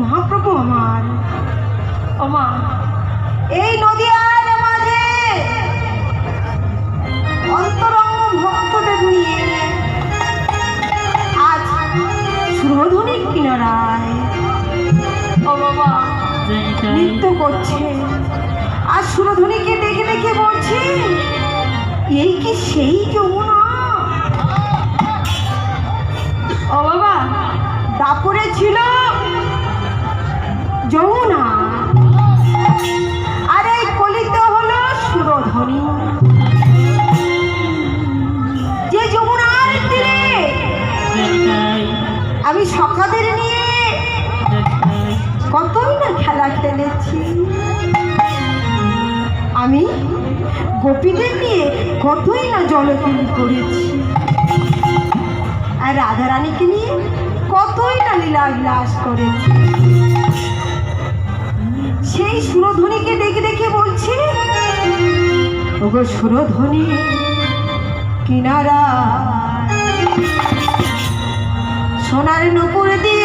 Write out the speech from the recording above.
মহাপ্রভু আমার। ওমা এই নদীয়ার মাঝে অন্তরঙ্গ ভক্তদের নিয়ে আজ সুরধনির কিনারায় ও বাবা, নৃত্য করছে। আর সুরধনিকে দেখে দেখে বলছে, এই কি সেই যমুনা? ও বাবা, দাপুরে ছিল আমি গোপীদের নিয়ে কতই না জলকিলি করেছি। আর রাধারানীকে নিয়ে কতই না লীলা বিলাস করেছি। সেই সুরধ্বনিকে দেখে দেখে বলছি, ওগো সুরধ্বনি কিনারা সোনার নুপুর দিয়ে